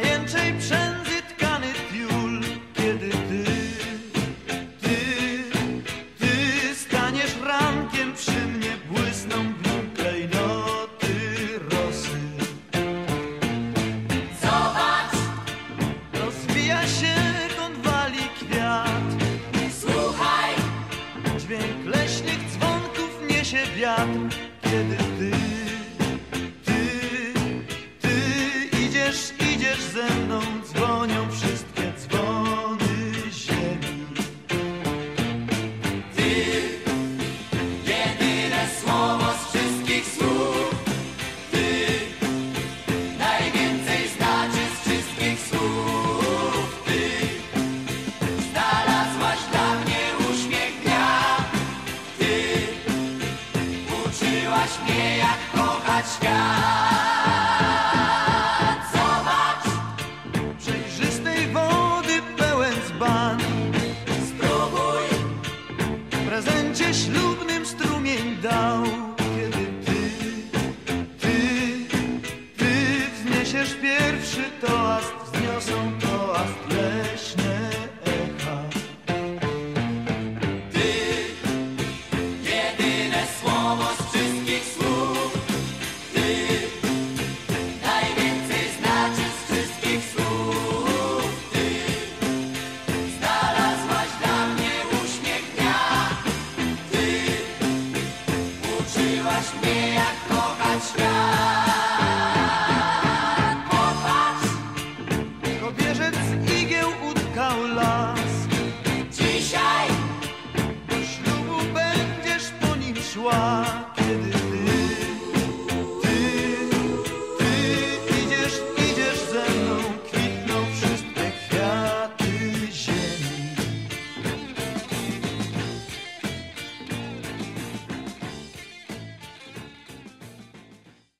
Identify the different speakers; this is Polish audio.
Speaker 1: pajęczej przędzy tkany tiul, kiedy ty, ty, ty staniesz rankiem przy mnie, błysną w nim klejnoty rosy.
Speaker 2: Zobacz!
Speaker 1: Rozwija się, kąt wali kwiat. Słuchaj! Dźwięk leśnych dzwonków niesie wiatr, kiedy ty. Dzwonią wszystkie dzwony ziemi. Jedyne słowo z wszystkich słów. Ty Najwięcej
Speaker 2: znaczy
Speaker 1: z wszystkich słów. Ty
Speaker 2: Znalazłaś dla mnie uśmiech dnia. Ty Uczyłaś mnie jak kochać świat
Speaker 1: wzniesiesz pierwszy toast, wzniosą toast leśne echa. Jedyne
Speaker 2: słowo
Speaker 1: z wszystkich słów. Ty
Speaker 2: Najwięcej znaczy z wszystkich
Speaker 1: słów. Ty
Speaker 2: Znalazłaś dla mnie uśmiech dnia. Ty Uczyłaś mnie
Speaker 1: utkał las, dzisiaj do ślubu będziesz po nim szła,